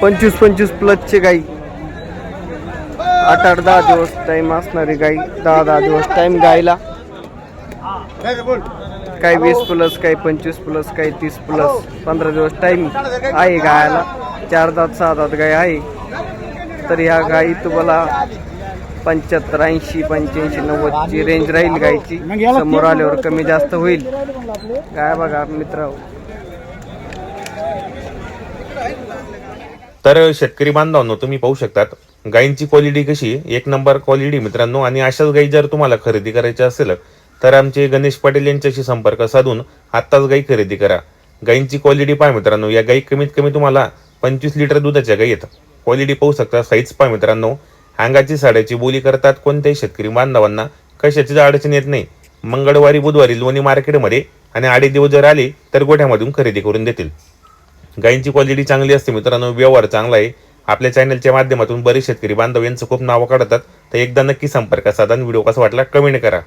पंचवीस पंचवीस प्लसचे गाई. आठ आठ दहा दिवस टाईम असणारी गाई दहा दहा दिवस टाईम गायला काही वीस प्लस काही पंचवीस प्लस काही तीस प्लस पंधरा दिवस टाईम आहे गायला. चार दात सहा दात गाय आहे. तर ह्या गाई तुम्हाला पंच्याहत्तर ऐंशी पंच्याऐंशी नव्वदची रेंज राहील गायची समोर आल्यावर कमी जास्त होईल. गाय बघा मित्र तर शेतकरी बांधवांनो तुम्ही पाहू शकतात गायींची क्वालिटी कशी एक नंबर क्वालिटी मित्रांनो आणि अशाच गायी जर तुम्हाला खरेदी करायच्या असेल तर आमचे गणेश पाटील यांच्याशी संपर्क साधून आत्ताच गाई खरेदी करा. गायींची क्वालिटी पहा मित्रांनो या गायी कमीत कमी तुम्हाला पंचवीस लिटर दुधाच्या गाई आहेत. क्वालिटी पाहू शकता साईज पहा मित्रांनो अंगाची साड्याची बोली करतात कोणत्याही शेतकरी बांधवांना कशाचीच अडचण येत नाही मंगळवारी बुधवारी लोणी मार्केटमध्ये आणि आडे दिवस जर आले तर गोठ्यामधून खरेदी करून देतील. गायींची क्वालिटी चांगली असते मित्रांनो व्यवहार चांगला आहे. आपल्या चॅनलच्या माध्यमातून बरेच शेतकरी बांधव यांचं खूप नावं काढतात. तर एकदा नक्की संपर्क साधा व्हिडिओ कसा वाटला कमेंट करा.